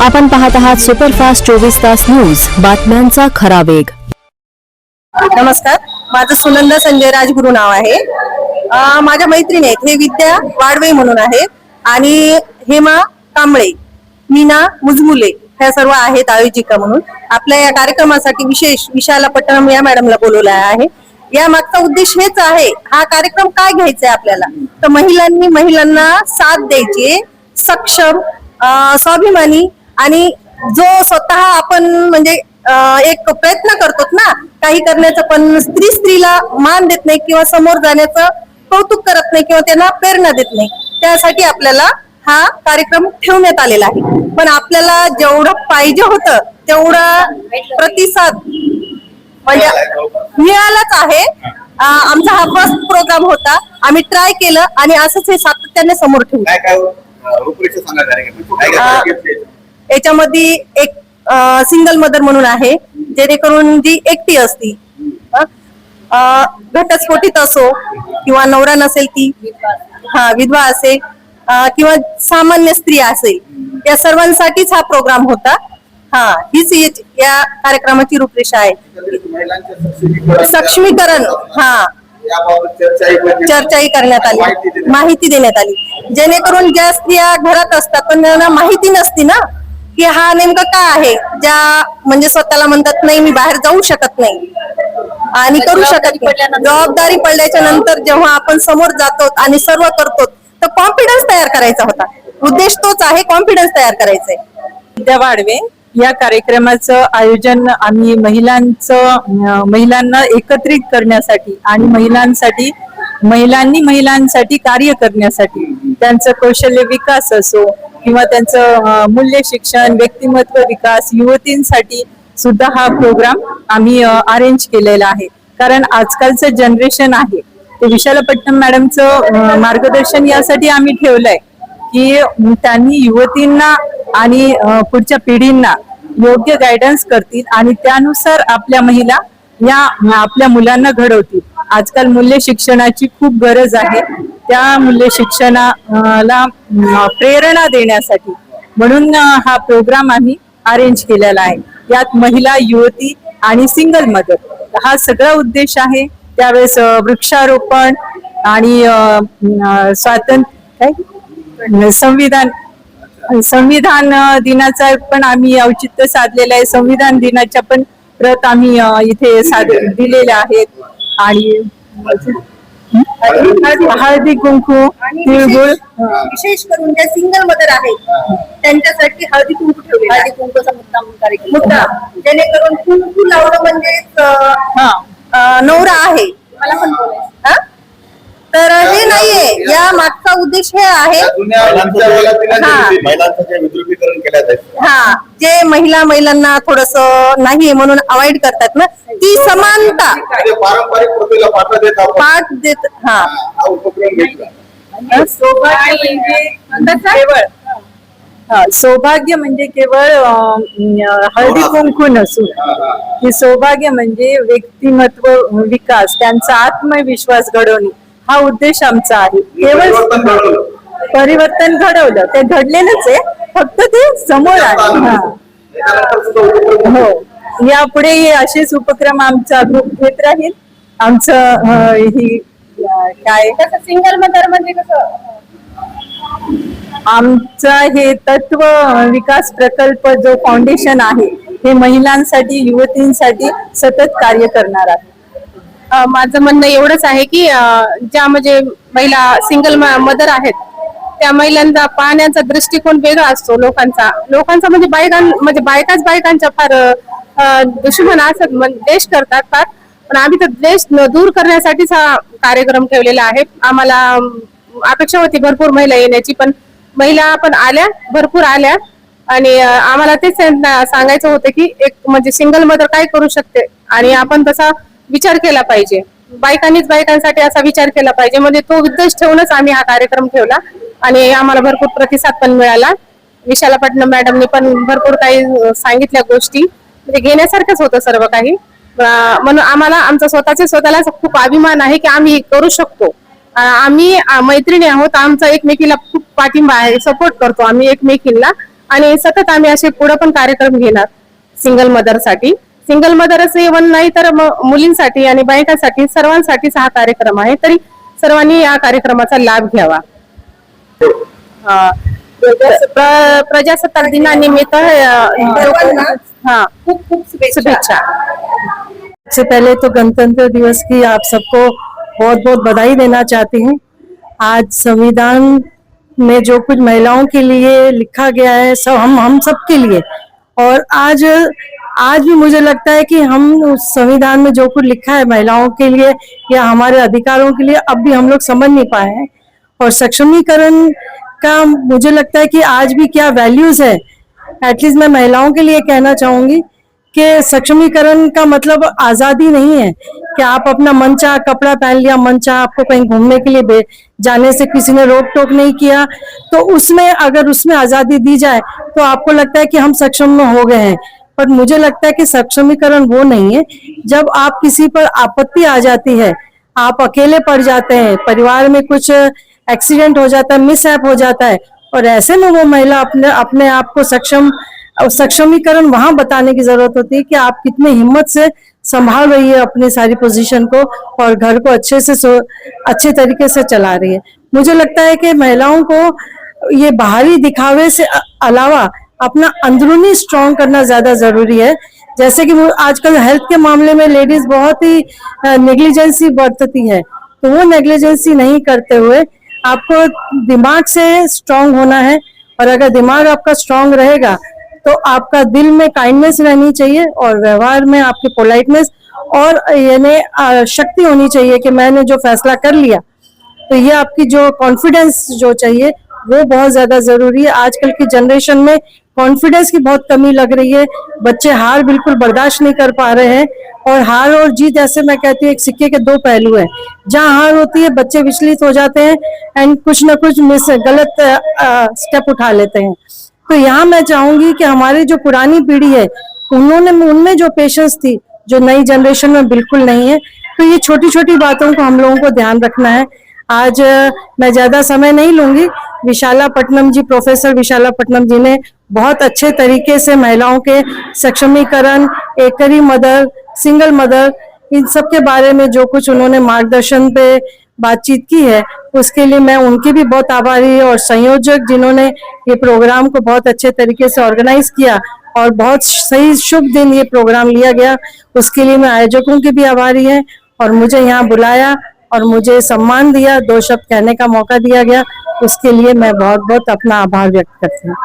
आपण पाहत आहात सुपरफास्ट चोवीस तास न्यूज. बातम्यांचा खरा वेग. नमस्कार. माझं सुनंदा संजय राजगुरू नाव आहे. अं, माझ्या मैत्रिणी आहेत. हे विद्या वाडवे म्हणून आहेत. आणि हेमा कांबळे मीना मुजमुले ह्या सर्व आहेत आयोजिका म्हणून. आपल्या या कार्यक्रमासाठी विशेष विशाला पट्टणम या मॅडमला बोलवलं आहे. या मागचा उद्देश हेच आहे. हा कार्यक्रम काय घ्यायचा आहे आपल्याला? तर महिलांनी महिलांना साथ द्यायची. सक्षम अं, स्वाभिमानी आणि जो स्वतः आपण म्हणजे एक प्रयत्न करतो ना काही करण्याचं पण स्त्री स्त्रीला मान देत नाही किंवा समोर जाण्याचं कौतुक करत नाही किंवा त्यांना प्रेरणा देत नाही त्यासाठी आपल्याला हा कार्यक्रम ठेवण्यात आलेला आहे. पण आपल्याला जेवढं पाहिजे होतं तेवढा प्रतिसाद म्हणजे मिळालाच आहे. आमचा हा फर्स्ट प्रोग्राम होता. आम्ही ट्राय केलं आणि असंच हे सातत्याने समोर ठेवू याच्यामध्ये एक सिंगल मदर म्हणून आहे जेणेकरून जी एकटी असती घटस्फोटीत असो किंवा नवरा नसेल ती हा विधवा असेल किंवा सामान्य स्त्री असेल या सर्वांसाठीच हा प्रोग्राम होता. हा हीच या कार्यक्रमाची रूपरेषा आहे. सक्षमीकरण हा. चर्चाही करण्यात- आली. माहिती देण्यात आली. जेणेकरून ज्या स्त्रिया घरात असतात पण त्यांना माहिती नसती ना की हा नेमकं काय आहे? ज्या म्हणजे स्वतःला म्हणतात नाही मी बाहेर जाऊ शकत नाही. आणि करू शकत नाही. जबाबदारी पडल्याच्या नंतर जेव्हा आपण समोर जातो आणि सर्व करतो तर कॉन्फिडन्स तयार करायचा होता. उद्देश तोच आहे कॉन्फिडन्स तयार करायचा आहे. विद्या वाढवे या कार्यक्रमाचं आयोजन आम्ही महिलांचं महिलांना एकत्रित करण्यासाठी आणि महिलांसाठी महिलांनी महिलांसाठी कार्य करण्यासाठी त्यांचं कौशल्य विकास असो किंवा त्यांचं मूल्य शिक्षण व्यक्तिमत्व विकास युवतींसाठी सुद्धा हा प्रोग्राम आम्ही अरेंज केलेला आहे. कारण आजकालचं जनरेशन आहे. ते विशालपट्टणम मॅडमचं मार्गदर्शन यासाठी आम्ही ठेवलंय की त्यांनी युवतींना आणि पुढच्या पिढींना योग्य गायडन्स करतील आणि त्यानुसार आपल्या महिला या आपल्या मुलांना घडवतील. आजकाल मूल्य शिक्षणाची खूप गरज आहे. त्या मूल्य शिक्षणाला प्रेरणा देण्यासाठी म्हणून हा प्रोग्राम आम्ही अरेंज केलेला आहे. यात महिला युवती आणि सिंगल मदर हा सगळा उद्देश आहे. त्यावेळेस वृक्षारोपण आणि स्वातंत्र्य काय? संविधान संविधान दिनाचा पण आम्ही औचित्य साधलेलं आहे. संविधान दिनाच्या पण प्रत आम्ही इथे साध दिलेल्या आहेत. आणि हळदी कुंकू आणि तिळगुळ. विशेष- करून ज्या सिंगल मदर आहेत त्यांच्यासाठी हळदी कुंकू ठेवले हळदी कुंकूचा मुद्दा मुद्दा जेणेकरून कुंकू लावणं हा. अं, नवरा आहे. मला पण बोलायचं हा? तर हे नाहीये. या मागचा उद्देश हे आहे. हा. विद्रुपीकरण जायचं हा. जे महिला महिलांना थोडस नाहीये म्हणून अवॉइड करतात ना ती समानता. म्हणजे पारंपरिक देत आपण पाठ देत हा. हा उपक्रम घेतला. सौभाग्य म्हणजे केवळ. हा, सौभाग्य म्हणजे केवळ अं, हळदी कुंकू नसून. की सौभाग्य म्हणजे व्यक्तिमत्व विकास त्यांचा आत्मविश्वास घडवणे. हा उद्देश आमचा आहे. परिवर्तन केवळ. परिवर्तन घडवलं. ते घडलेलंच आहे. फक्त ते समोर आले हा. हो. यापुढे असेच उपक्रम आमचा ग्रुप घेत राहील. आमचं ही काय? सिंगल मदर म्हणजे कसं? आमचा हे तत्व विकास प्रकल्प जो फाउंडेशन आहे हे महिलांसाठी युवतींसाठी सतत कार्य करणार आहे. माझं म्हणणं एवढंच आहे की ज्या म्हणजे महिला सिंगल मदर आहेत त्या महिलांचा पाहण्याचा दृष्टिकोन वेगळा असतो लोकांचा. लोकांचा म्हणजे बायकां म्हणजे बायकाच बायकांच्या फार दुश्मन असत द्वेष देश करतात फार. पण आम्ही तर देश दूर करण्यासाठीच हा कार्यक्रम ठेवलेला आहे. आम्हाला अपेक्षा होती भरपूर महिला येण्याची पण महिला पण आल्या भरपूर आल्या. आणि आम्हाला तेच सांगायचं होतं की एक म्हणजे सिंगल मदर काय करू शकते? आणि आपण तसा विचार केला पाहिजे. बायकांनीच बायकांसाठी असा विचार केला पाहिजे. म्हणजे तो उद्देश ठेवूनच आम्ही हा कार्यक्रम ठेवला. आणि आम्हाला भरपूर प्रतिसाद पण मिळाला. विशालापट्टणम मॅडमनी पण भरपूर काही सांगितल्या गोष्टी. म्हणजे घेण्यासारखंच होतं सर्व काही. म्हणून आम्हाला आमचा स्वतःचे स्वतःला खूप अभिमान आहे की आम्ही करू शकतो. आम्ही मैत्रिणी आहोत. आमचा एकमेकीला खूप पाठिंबा आहे. सपोर्ट करतो आम्ही एकमेकींना. आणि सतत आम्ही असे पुढे पण कार्यक्रम घेणार. सिंगल मदरसाठी सिंगल मदरच इव्हन नाही तर मुलींसाठी आणि बायकांसाठी सर्वांसाठीच हा कार्यक्रम आहे. तरी सर्वांनी या कार्यक्रमाचा लाभ घ्यावा. प्र- प्रजासत्ताक दिनानिमित्त हा. खूप खूप शुभेच्छा. शुभेच्छा. सबसे पहले तो गणतंत्र दिवस की आप सबको बहुत बहुत बधाई देना चाहती हूँ। आज संविधान में जो कुछ महिलाओं के लिए लिखा गया है सब हम हम सब के लिए। और आज आज भी मुझे लगता है कि हम उस संविधान में जो कुछ लिखा है महिलाओं के लिए या हमारे अधिकारों के लिए, अब भी हम लोग समझ नहीं पाए हैं। और सक्षमीकरण का मुझे लगता है कि आज भी क्या वैल्यूज़ है। एटलीस्ट मैं महिलाओं के लिए कहना चाहूँगी कि सक्षमीकरण का मतलब आज़ादी नहीं है कि आप अपना मनचाह कपड़ा पहन लिया, मनचाह आपको कहीं घूमने के लिए जाने से किसी ने रोक टोक नहीं किया। तो उसमें, अगर उसमें आज़ादी दी जाए तो आपको लगता है कि हम सक्षम में हो गए हैं। पर मुझे लगता है कि सक्षमीकरण वो नहीं है। जब आप किसी पर आपत्ति आ जाती है, आप अकेले पड़ जाते हैं, परिवार में कुछ एक्सीडेंट हो जाता है मिस हो जाता है, और ऐसे में वो महिला अपने अपने आप को सक्षम सक्षमीकरण वहाँ बताने की ज़रूरत होती है कि आप कितने हिम्मत से संभाल रही है अपनी सारी पोजीशन को और घर को अच्छे से अच्छे तरीके से चला रही है। मुझे लगता है कि महिलाओं को ये बाहरी दिखावे से अलावा अपना अंदरूनी स्ट्रांग करना ज़्यादा ज़रूरी है। जैसे कि आजकल हेल्थ के मामले में लेडीज़ बहुत ही नेग्लिजेंसी बरतती है। तो वो नेग्लिजेंसी नहीं करते हुए आपको दिमाग से स्ट्रांग होना है और अगर दिमाग आपका स्ट्रांग रहेगा तो आपका दिल में काइंडनेस रहनी चाहिए और व्यवहार में आपकी पोलाइटनेस और यानी शक्ति होनी चाहिए कि मैंने जो फैसला कर लिया तो ये आपकी जो कॉन्फिडेंस जो चाहिए वो बहुत ज़्यादा ज़रूरी है। आजकल की जनरेशन में कॉन्फिडेंस की बहुत कमी लग रही है। बच्चे हार बिल्कुल बर्दाश्त नहीं कर पा रहे हैं। और हार और जीत, ऐसे मैं कहती हूँ, एक सिक्के के दो पहलू हैं। जहाँ हार होती है, बच्चे विचलित हो जाते हैं एंड कुछ ना कुछ मिस गलत स्टेप उठा लेते हैं। तो यहाँ मैं चाहूँगी कि हमारी जो पुरानी पीढ़ी है, उन्होंने, उनमें जो पेशेंस थी, जो नई जनरेशन में बिल्कुल नहीं है। तो ये छोटी छोटी बातों को हम लोगों को ध्यान रखना है। आज मैं ज़्यादा समय नहीं लूँगी। विशालापट्टनम जी, प्रोफेसर विशालापट्टनम जी ने बहुत अच्छे तरीके से महिलाओं के सक्षमीकरण, एकरी मदर सिंगल मदर इन सब के बारे में जो कुछ उन्होंने मार्गदर्शन पे बातचीत की है, उसके लिए मैं उनकी भी बहुत आभारी और संयोजक जिन्होंने ये प्रोग्राम को बहुत अच्छे तरीके से ऑर्गेनाइज किया और बहुत सही, शुभ दिन ये प्रोग्राम लिया गया, उसके लिए मैं आयोजकों की भी आभारी है और मुझे यहाँ बुलाया और मुझे सम्मान दिया दो शब्द कहने का मौका दिया गया। उसके लिए मैं बहुत बहुत अपना आभार व्यक्त करती हूँ।